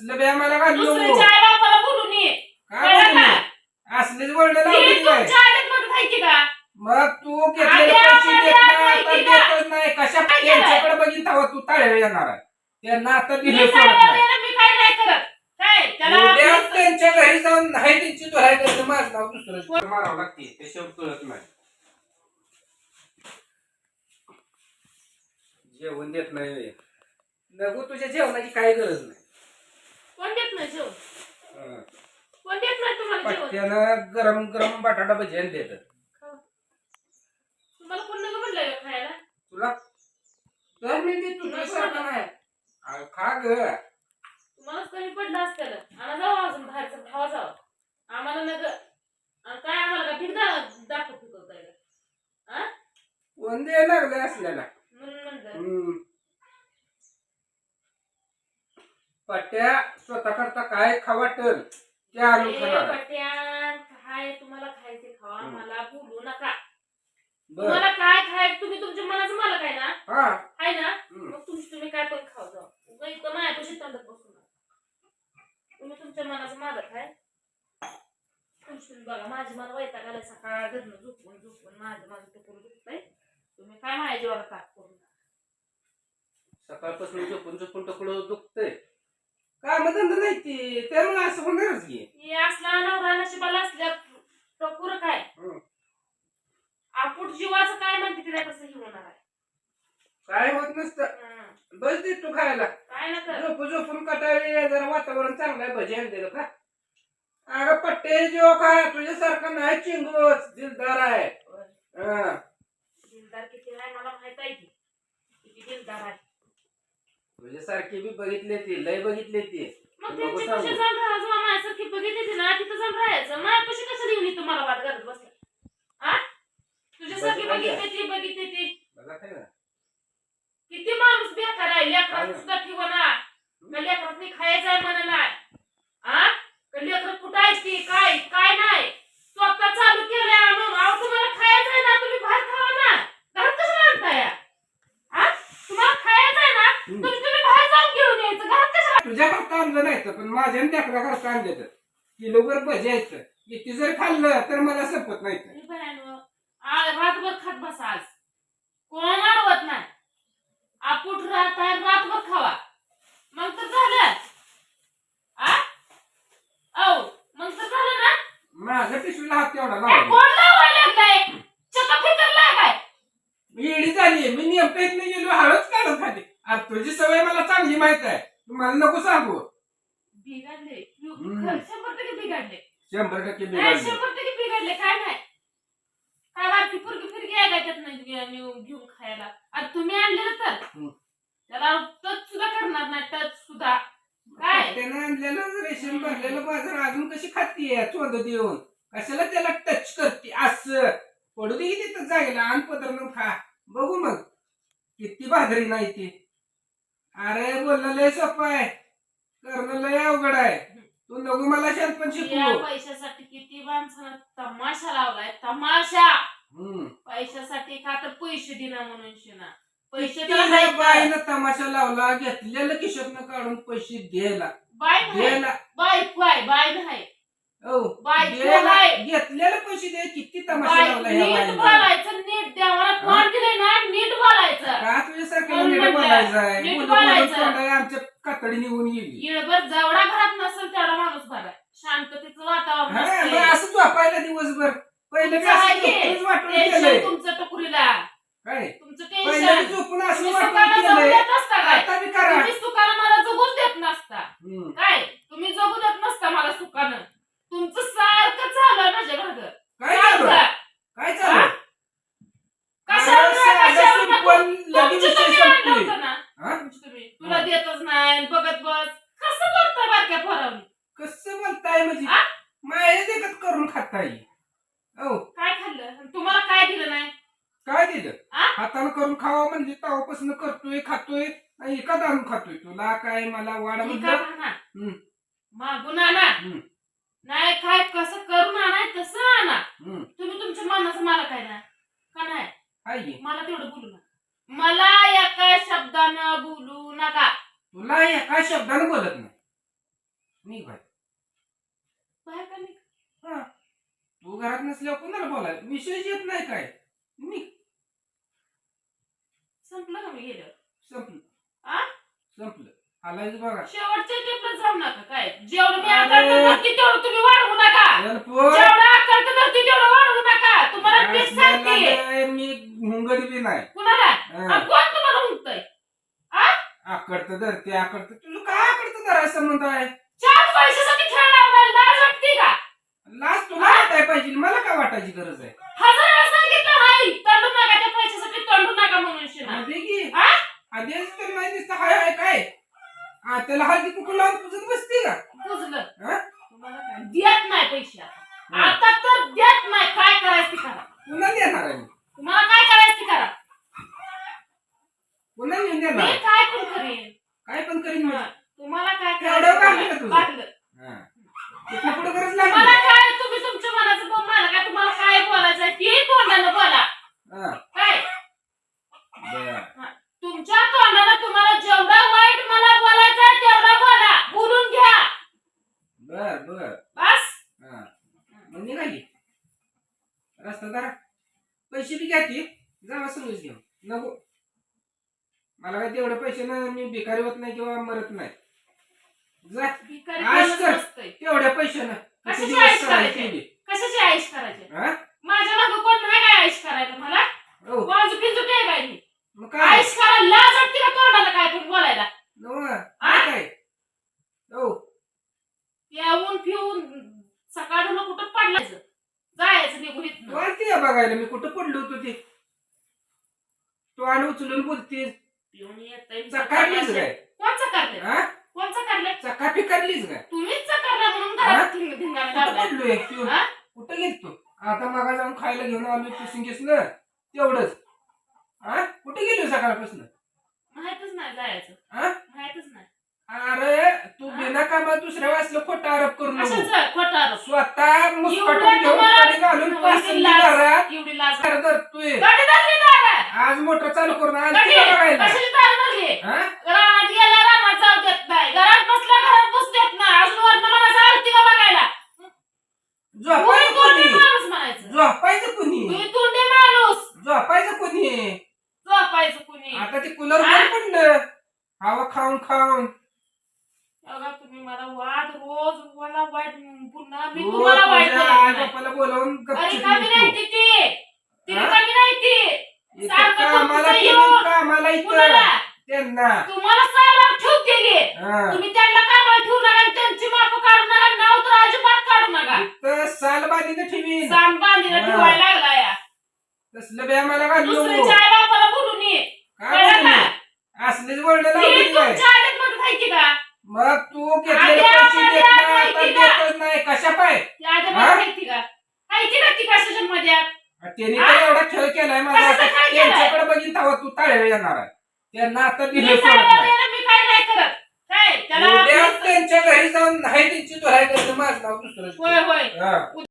बी आम्हाला घालू नको. दुसऱ्याच्या काय कळलं बोलू? का? असलेच वळण ती लावली काय तुमच्या आईत मदत आहे की का? मग तू घेतलेले आधी पैसे आम्हाला देत नाही आता माहिती का? देतच नाही. कशा? त्यांच्याकडे तेव्हा तू ताळे येणार आहे. त्यांना आता मी दिले सोडत सांगायला नाही. गेलं, मी काय नाही करत. काय? त्याला उद्या आपली- त्यांच्या घरी जाऊन नाही त्यांची धुराई करते. माझं नाव दुसरं मारावं लागते. ते शेवट कळत नाही. जेवण देत नाही. नगू तुझ्या जेवणाची काही गरज नाही. देत नाही जेवण. कोण देत नाही तुम्हाला जेवण? पट्ट्यानं गरम गरम बटाटा भजी आणि देत खाऊ. तुम्हाला कोण नका म्हणलंय का खायला? तुला? तर मी ते तुझ्यासारखं नाही. अगं, खा ग. तुम्हालाच कमी पडलं असतं जाऊ अजून बाहेरचं खावा जावं आम्हाला नग आणि काय आम्हाला का भिडदा दाखव पिकवताय का हा कोण द्यायला लागले असल्याला म्हणून म्हणलं हम्म. पट्ट्या स्वतः करता काय खावाटल पट्यान, काय तुम्हाला खायचे खावा हम्म. मला बोलू नका. बर. तुम्हाला काय खाय तुम्ही तुमच्या मनाचं मालक आहे ना? हा. आहे ना? हम्म. मग तुमची तुम्ही काय पण खाऊ जाऊ. उगा इथं माझ्यापाशी तंडत बसू नका. तुम्ही तुमच्या मनाचं मालक आहे. तुमची तुम्ही बघा माझी मला वैताग आलाय सकाळ घरनं झोपून झोपून माझं माझं टोकून दुखतंय तुम्ही काय माझ्या जीवाला ताक करू नका. सकाळपासून झोपून झोपून टकडं दुखतंय? काम धंदा नाही ती. त्यामुळे असं होणारच की हे असला नवरा नशिबाला असल्या टोकूर काय हम्म. आपूट जीवाचं काय म्हणते तिला तसं ही होणार आहे. काय होत नसतं. हं. बस दे तू खायला. काय ना तर. झोपून झोपून कटाळी जरा वातावरण चांगलं आहे भजी दिलं का अगं पट्टे जो काय तुझ्यासारखं नाही चिंगूस. दिलदार आहे. हा. दिलदार किती आहे मला माहीत आहे की. किती दिलदार आहे. तुझ्यासारखी बी बघितले ती लय बघितले ती. मग नको त्यांची सांगू. कशी जाऊन राहा जेव्हा माझ्यासारखी बघितली ना तिथं जाऊन राहायचं. माझ्यापाशी कशाला येऊन इथं मला वाद घालत बसला? आ? तुझ्यासारखी बघितलं का? बघितली ती बघितली ती. बघा काय ना किती माणूस बेकार आहे लेकरात ना. सुद्धा ठेवा ना. लेकरात नाही खायचं आहे म्हणा नाही आ? का लेकरं कुठं आहे ती? काय? काय नाही? स्वतः चालू केलंय आणून. अहो तुम्हाला खायचं आहे ना तुम्ही बाहेर खावा ना घरात कशाला आणताय आ तुम्हाला खायचं आहे ना हम्म. तुम्ही तुम्ही बाहेर जाऊन घेऊन यायचं घरात कशाला तुझ्या करता आणलं नाही तर पण माझ्या त्याकडा करता आणलं तर. किलोभर भजी आहेत किती जर खाल्लं तर मला संपत नाही तर. मी आ- रातभर खात बसा आज. कोण अडवत नाही. आपूट राहत रातभर खावा. मग तर झालं. आ? औ मग तर झालं ना? माझ्या पिशवीला हात तेवढा ए, लावला कोण लावायला लागलाय? चका फिकरला काय मी झाली मी नेमकं इथनं गेलो हळूच काढत खाली आता तुझी सवय मला चांगली माहीत आहे. तू मला नको सांगू. बिघडले. हम्म. खरं शंभर टक्के बिघडले. शंभर टक्के नाही, बिघडली. शंभर टक्के बिघडले. काय नाही काय बारकी पुरकी फिरकी आहे का नाही घेऊन घेऊन खायला? आता तुम्ही आणलेलं तर. हम्म. त्याला टच सुद्धा करणार नाही टच सुद्धा. काय? त्यानं आणलेलं रेशन भरलेलं बाजार अजून कशी खातीये चोंद देऊन. कशाला त्याला टच करते? असं. पडू दे की तिथं जायला. आण पदर खा. बघू मग. किती भादरी नाही ती. अरे बोलणं लय सोपं आहे. करणं लय अवघड आहे. तू नको मला शांतपण या शिकवू पैशासाठी किती माणसानं तमाशा लावलाय तमाशा! हम्म. पैशासाठी का तर पैसे दिना म्हणून शिना. पैसे तर ह्या हायत. बाईनं तमाशा लावला घेतलेलं खिशातनं काढून पैसे द्यायला. बाय नाही द्यायला. बाय बाय बाय नाही घेतलेलं पैसे द्याय किती तमाशा लावला नीट बाईनं. बोलायचं नीट देवाला तोंड दिलंय ना नीट बोलायचं. का नीट आमच्या कातडी निघून गेली. येळभर जेवढा घरात नसेल तेवढा माणूस बरा शांततेचं वातावरण असं झोपायला दिवसभर. पहिले तुमचं टकुरीला काय तुमचं पहिले मी टेन्शन झोपून असं तुम्ही वाटून सुखानं जगू केलंय देत नसता काय आता मी करा तुम्ही सुखानं मला जगूच देत नसता हम्म. काय तुम्ही जगू देत नसता मला सुखानं तुमचं सारखं चालू आहे माझ्या मागं काय चालू आहे? सारखं. काय चालू आहे? कशावर अरे, नाही, साधं कशावर simple नको. लगीन तुमची विषय तुम्ही आणलं संपली. होतं ना हा? तुमची तुम्ही तुला देतच नाही बघत बस कसं करता बारक्या पोरावनी कसं म्हणताय म्हणजे हा? माया देखत खाताय हो काय खाल्लं? आणि तुम्हाला काय दिलं नाही? काय दिलं? हा? हातानं करून खावा म्हणजे तेव्हापासून करतोय खातोय आणि एका आणून खातोय तुला काय मला वाढ मी का हम्म. मागून आणा. हम्म. नाही काय कसं करून आणाय तसं आणा. हम्म. तुम्ही तुमच्या मनाचं मला काय ना? का नाही? की. मला तेवढं बोलू नका. मला एका शब्दानं बोलू नका. तुला एका शब्दानं बोलत नाही निघ बाहेर बाहेर का नाही? हा तू घरात नसल्यावर कोणाला बोलाय विषय येत नाही काय? संपलं का मी गेलं संपलं. आ? संपलं. हालायचं बघा. शेवटच्या टेपला जाऊ नका काय? जेवढं मी अरे. आकारतो धरती तेवढं तुम्ही वाढवू नका. चल पोर. जेवढं आकारतो धरती तेवढं वाढवू नका. तुम्हाला सांगते मी हुंगडी बी नाही. कुणाला? हा. कोण तुम्हाला म्हणतंय आकडतं धरते आकडतं तुझं काय आकडतं धरायचं संबंध आहे चार पैशासाठी खेळ लावलाय लाज वाटते का लाज तुला वाटाय पाहिजे मला काय वाटायची गरज आहे? हजार वेळा सांगितलं हाय. तंडू नका त्या पैशासाठी तंडू नका म्हणून शिना मध्ये की. हा? आधीच तर माहिती दिसतं. हाय हाय काय? हा त्याला हळदी कुकू लावून पुजत बसते का बुजलं हा? तुम्हाला काय? देत नाही पैसे आता. आता तर देत नाही. काय करायचं ते करा. पुन्हा देणार आहे मी. तुम्हाला काय करायचं ते करा. पुन्हा मी आहे. काय पण करेन. काय पण करीन मी. तुम्हाला काय का करायचं तुझं? हा. तिथनं पुढं गरज तुम्हाला लागली काय तुम्ही तुमच्या मनाचं बोल मला काय तुम्हाला काय बोलायचं ते तोंडानं बोला हा. काय बरं. तुमच्या तोंडानं तुम्हाला जेवढं वाईट मला बोलायचं तेवढं बोला बोलून घ्या बर बर बस हा मग निघाली रस्तादार पैसे बी घ्या ती जावा समज घेऊन नको मला काय तेवढे पैसे ना मी भिकारी होत नाही किंवा मरत नाही. जा. भिकारी आश कोणच कर. नसतंय. तेवढ्या पैशानं कशाची किती दिवस करायचे करायची? बी. कशाची आईश करायची? हा? माझ्या मागं कोण नाही काय करायला मला? हो. बाजू पिंजू काय मी मग काय? आईश करायला लाज वाटते का तोंडाला काय पण बोलायला? नव. काय काय? हो. येऊन फिरून झालं कुठं पडलायचं? जायचं निघून इथनं. वाटते या बघायला. मी कुठं पडलो होतो ते? तू आणि उचलून बोलते पिऊन येतंय. चकारलीच काय कोण चकारलंय हा? कोण चकारलंय चका पिकारलीच काय तुम्हीच चकारला म्हणून हा? घरात धिंग- धिंगाणा कुठं लावलाय. पडलोय पिऊन हा? कुठं गेलतो आता मागा जाऊन खायला घेऊन आलो पुसून घेतलं. तेवढंच. हा? कुठे गेलो सकाळपासून? माहितच नाही जायचं. हा? माहितच नाही. अरे तू बिना कामात दुसऱ्या वाचलं खोटा आरोप करू नको. कशाचं खोटं आरोप? स्वतः मुस्कटून एवढं घेऊन तुम्हाला- गाडी घालून एवढी लाज- घरात एवढी लाज घर धरतोय गाडी धरली दादा. आज मोटर चालू करून आज कधी? तुला बघायला. कशाची दार धरली? हा? रानात गेला रानात जाऊ देत नाही. घरात बसला घरात बसू देत नाही. अजून वरनं मला आरती का बघायला. झोपायचं कोणी? माणूस म्हणायचं? झोपायचं कोणी? तुम्ही तोंडी माणूस. झोपायचं कोणी? झोपायचं कुणी? आता ते कूलर बंद पडलं. हवा खाऊन खाऊन. बघा तुम्ही मला वाद रोज मला वाईट पुन्हा मी तुम्हाला वाईट तुझ्या बोलत नाही. आजोबाला बोलावून अरे गपचूप कमी नाही निघतो. ती ती ती हा? कमी नाही ती इथं सारखं कामाला तुमचं केलं, येऊन कामाला इथं कुणाला त्यांना तुम्हाला सालार ठेवतेली हा. तुम्ही त्यांना कामाला ठेवू नका आणि त्यांची माप काढू नका नाव तर अजिबात काढू नका इथं साल बांधीनं ठेवीन सांग बांधीला हा. ठेवायला लागला या तसलं बी आम्हाला घालू नको दुसऱ्याच्या आई बापाला बोलून ये काय कळलं बोलू? का? असलेच वळण ती लावली काय तुमच्या आईत मध्ये माहिती का मग तू घेतलेले पैसे देत नाही आता माहिती का? देतच नाही कशा पाय ती हा? का माहिती का ती कशाच्या मध्ये आहे? त्यांनी हा? तर एवढा खेळ केलाय माझा कशाचा आता खेळ केलाय? त्यांच्याकडे बघिन तेव्हा तू ताळेवेळ येणार आहे त्यांना आता मी दिले सोडत नाही मी काय नाही करत काय त्याला उद्या आपलं- त्यांच्या घरी जाऊन नाही त्यांची धुराय करते माझं नाव दुसरं होय होय हा.